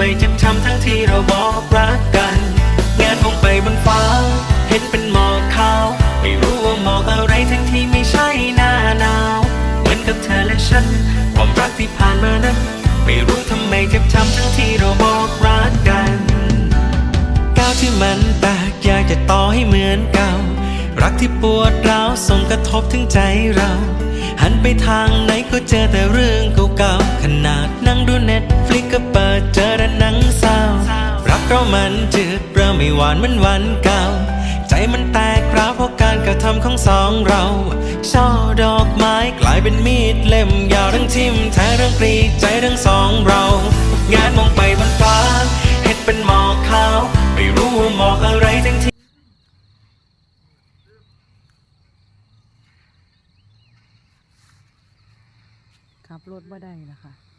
ำไมเจ็บช้ำทั้งที่เราบอกรักกัน งานคงไปบนฟ้า เห็นเป็นหมอกขาว ไม่รู้ว่าหมอกอะไรทั้งที่ไม่ใช่หน้าหนาว เหมือนกับเธอและฉัน ความรักที่ผ่านมานั้น ไม่รู้ทำไมเจ็บช้ำทั้งที่เราบอกรักกันก้าวที่มันแตกอยากจะต่อให้เหมือนเก่า รักที่ปวดร้าวส่งกระทบถึงใจเรา หันไปทางไหนก็เจอแต่เรื่องเก่าๆขนาด ดูเน็ตฟลิกก็เปิดเจอแต่หนังเศร้ารักเรามันจืดเริ่มไม่หวานเหมือนวันเก่า ใจมันแตกร้าวเพราะการกระทำของสองเราช่อดอกไม้กลายเป็นมีดเล่มยาวทั้งทิมแทงทั้งกรีดใจทั้งสองเรา งานมองไปบนฟ้าเห็นเป็นหมอกขาวไม่รู้ว่าหมอกอะไรทั้งที่ขับรถบ่ได้นะคะ